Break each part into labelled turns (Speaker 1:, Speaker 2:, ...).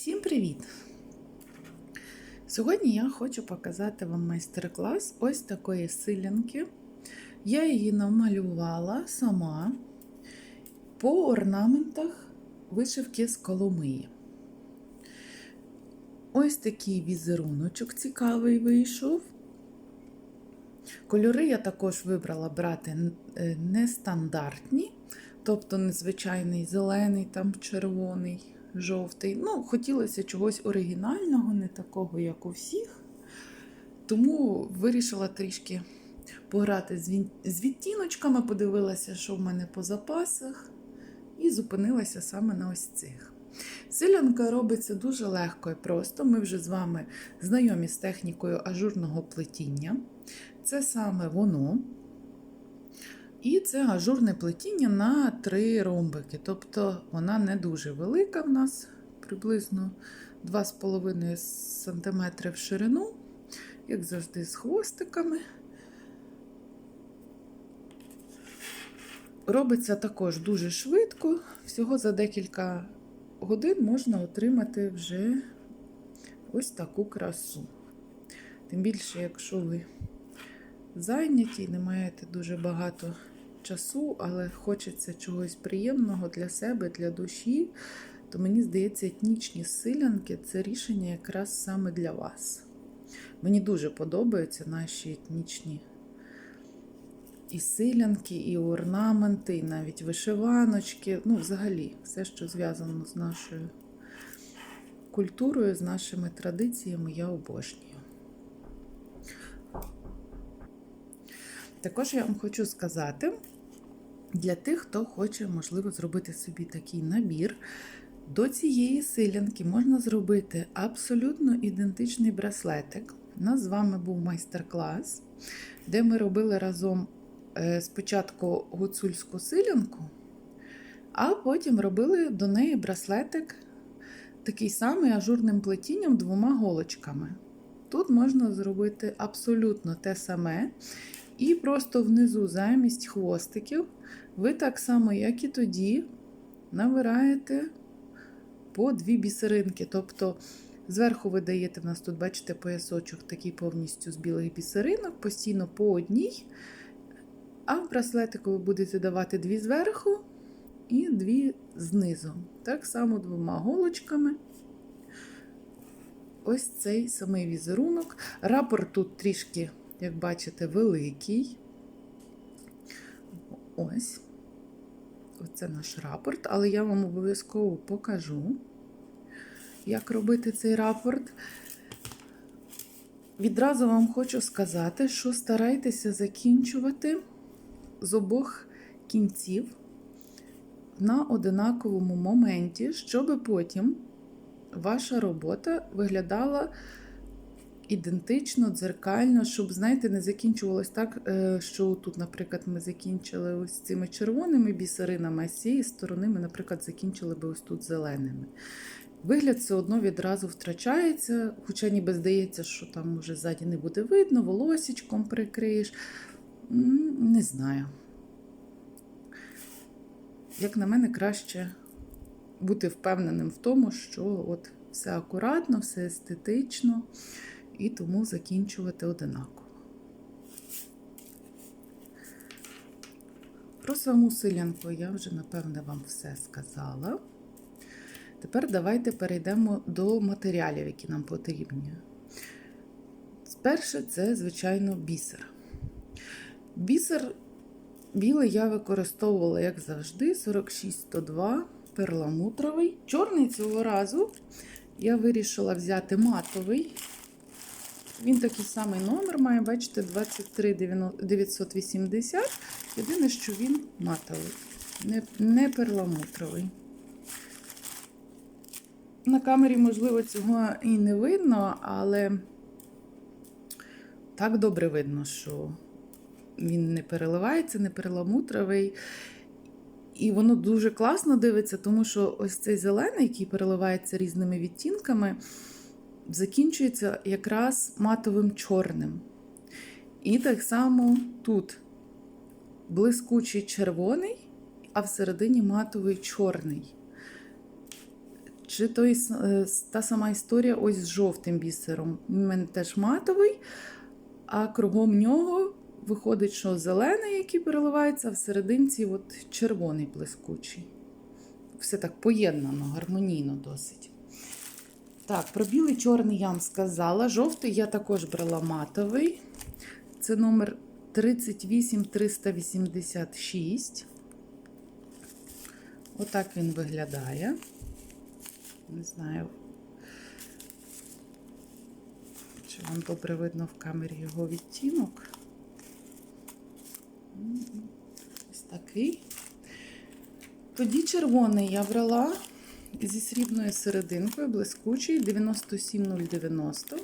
Speaker 1: Всім привіт! Сьогодні я хочу показати вам майстер-клас ось такої силянки. Я її намалювала сама по орнаментах вишивки з Коломиї. Ось такий візеруночок цікавий вийшов. Кольори я також вибрала брати е, нестандартні, тобто незвичайний зелений, там червоний, жовтий. Ну, хотілося чогось оригінального, не такого, як у всіх. Тому вирішила трішки пограти з відтіночками, подивилася, що в мене по запасах, і зупинилася саме на ось цих. Селянка робиться дуже легко і просто. Ми вже з вами знайомі з технікою ажурного плетіння. Це саме воно. І це ажурне плетіння на три ромбики. Тобто вона не дуже велика в нас, приблизно 2,5 см в ширину, як завжди, з хвостиками. Робиться також дуже швидко, всього за декілька годин можна отримати вже ось таку красу. Тим більше, якщо ви зайняті, і не маєте дуже багато часу, але хочеться чогось приємного для себе, для душі, то мені здається, етнічні силянки це рішення якраз саме для вас. Мені дуже подобаються наші етнічні і силянки, і орнаменти, і навіть вишиваночки. Ну, взагалі, все, що зв'язано з нашою культурою, з нашими традиціями, я обожнюю. Також я вам хочу сказати, для тих, хто хоче, можливо, зробити собі такий набір, до цієї силянки можна зробити абсолютно ідентичний браслетик. У нас з вами був майстер-клас, де ми робили разом е, спочатку гуцульську силянку, а потім робили до неї браслетик такий самий ажурним плетінням двома голочками. Тут можна зробити абсолютно те саме. І просто внизу замість хвостиків ви так само, як і тоді, набираєте по дві бісеринки. Тобто зверху ви даєте, в нас тут, бачите, поясочок такий повністю з білих бісеринок, постійно по одній. А в браслетику ви будете давати дві зверху і дві знизу. Так само двома голочками. Ось цей самий візерунок. Рапорт тут трішки як бачите, великий. Ось. Оце наш рапорт, але я вам обов'язково покажу, як робити цей рапорт. Відразу вам хочу сказати, що старайтеся закінчувати з обох кінців на одинаковому моменті, щоб потім ваша робота виглядала ідентично, дзеркально, щоб, знаєте, не закінчувалось так, е, що тут, наприклад, ми закінчили ось цими червоними бісеринами, а з цієї сторони ми, наприклад, закінчили би ось тут зеленими. Вигляд все одно відразу втрачається, хоча ніби здається, що там уже ззаді не буде видно, волосічком прикриєш. Не знаю. Як на мене, краще бути впевненим в тому, що от все акуратно, все естетично і тому закінчувати одинаково. Про саму силянку я вже, напевне, вам все сказала. Тепер давайте перейдемо до матеріалів, які нам потрібні. Перше, це, звичайно, бісер. Бісер білий я використовувала, як завжди, 46-102 перламутровий. Чорний цього разу я вирішила взяти матовий. Він такий самий номер має, бачите, 23980. Єдине, що він матовий, не, не перламутровий. На камері, можливо, цього і не видно, але так добре видно, що він не переливається, не перламутровий. І воно дуже класно дивиться, тому що ось цей зелений, який переливається різними відтінками закінчується якраз матовим чорним. І так само тут блискучий червоний, а всередині матовий чорний. Чи той, е, та сама історія ось з жовтим бісером. У мене теж матовий, а кругом нього виходить, що зелений, який переливається, а всерединці от червоний блискучий. Все так поєднано, гармонійно досить. Так, про білий чорний я вам сказала. Жовтий я також брала матовий. Це номер 38386. Отак він виглядає. Не знаю, чи вам добре видно в камері його відтінок. Ось такий. Тоді червоний я брала зі срібною серединкою, блискучий 97090.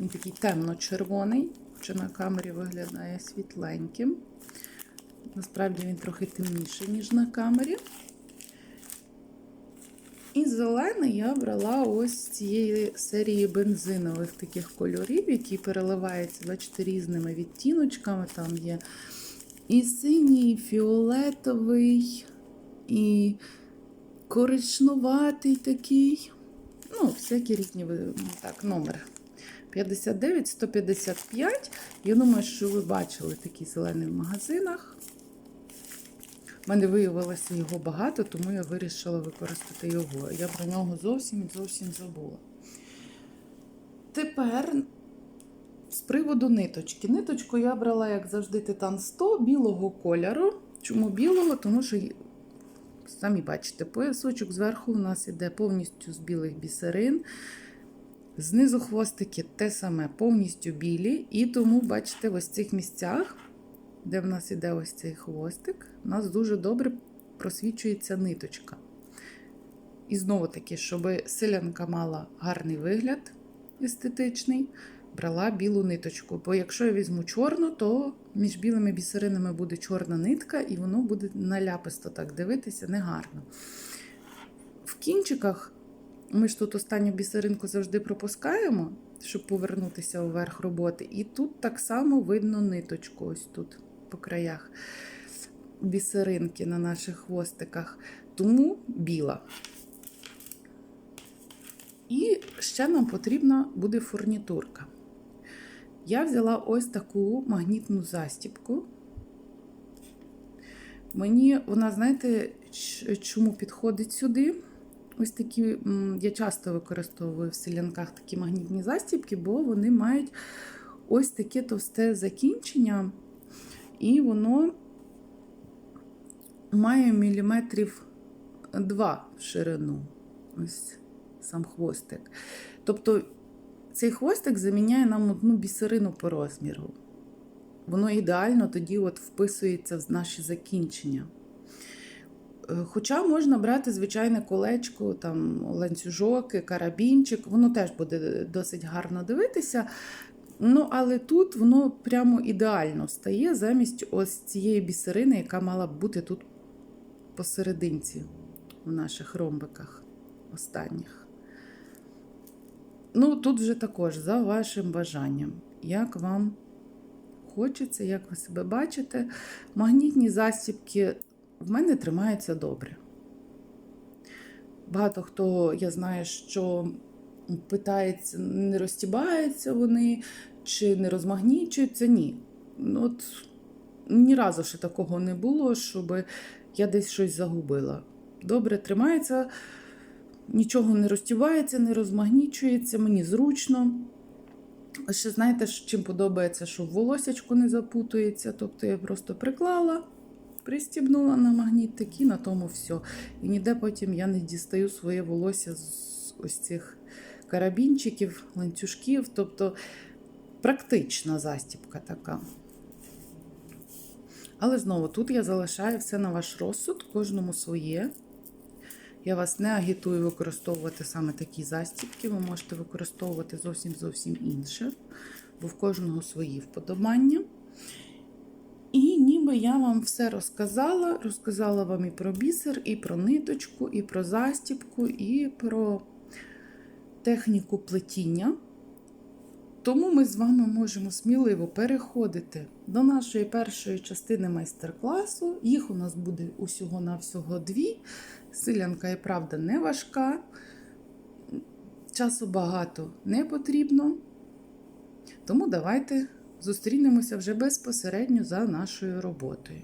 Speaker 1: Він такий темно-червоний, хоча на камері виглядає світленьким. Насправді він трохи темніший, ніж на камері. І зелений я брала ось цієї серії бензинових таких кольорів, які переливаються, бачите, різними відтіночками. Там є і синій, і фіолетовий, і коричнуватий такий. Ну, всякі різні так, номер. 59, 155. Я думаю, що ви бачили такий зелений в магазинах. У мене виявилося його багато, тому я вирішила використати його. Я про нього зовсім зовсім забула. Тепер з приводу ниточки. Ниточку я брала, як завжди, титан 100 білого кольору. Чому білого? Тому що, самі бачите, поясочок зверху у нас іде повністю з білих бісерин. Знизу хвостики те саме, повністю білі. І тому, бачите, в ось цих місцях, де в нас іде ось цей хвостик, у нас дуже добре просвічується ниточка. І знову таки, щоб селянка мала гарний вигляд естетичний, брала білу ниточку. Бо якщо я візьму чорну, то між білими бісеринами буде чорна нитка, і воно буде наляписто так дивитися негарно. В кінчиках ми ж тут останню бісеринку завжди пропускаємо, щоб повернутися вверх роботи. І тут так само видно ниточку, ось тут по краях бісеринки на наших хвостиках. Тому біла. І ще нам потрібна буде фурнітурка. Я взяла ось таку магнітну застіпку. Мені вона, знаєте, чому підходить сюди? Ось такі, я часто використовую в селянках такі магнітні застібки, бо вони мають ось таке товсте закінчення, і воно має міліметрів 2 в ширину. Ось сам хвостик. Тобто цей хвостик заміняє нам одну бісерину по розміру. Воно ідеально тоді от вписується в наші закінчення. Е, Хоча можна брати звичайне колечко, там, ланцюжок, карабінчик, воно теж буде досить гарно дивитися. Ну, але тут воно прямо ідеально стає замість ось цієї бісерини, яка мала б бути тут посерединці в наших ромбиках останніх. Ну, тут вже також за вашим бажанням, як вам хочеться, як ви себе бачите. Магнітні застібки в мене тримаються добре. Багато хто я знаю, що питається, не розтібаються вони чи не розмагнічуються. Ні. Ну, От ні разу ще такого не було, щоб я десь щось загубила. Добре тримається, нічого не розтібається, не розмагнічується, мені зручно. Ще знаєте, чим подобається, що волосячко не запутується. Тобто я просто приклала, пристібнула на магнітик і на тому все. І ніде потім я не дістаю своє волосся з ось цих карабінчиків, ланцюжків. Тобто практична застібка така. Але знову тут я залишаю все на ваш розсуд, кожному своє. Я вас не агітую використовувати саме такі застібки, ви можете використовувати зовсім зовсім інше, бо в кожного свої вподобання. І ніби я вам все розказала. Розказала вам і про бісер, і про ниточку, і про застібку, і про техніку плетіння. Тому ми з вами можемо сміливо переходити до нашої першої частини майстер-класу. Їх у нас буде усього-навсього дві. Силянка і правда не важка. часу багато не потрібно, тому давайте зустрінемося вже безпосередньо за нашою роботою.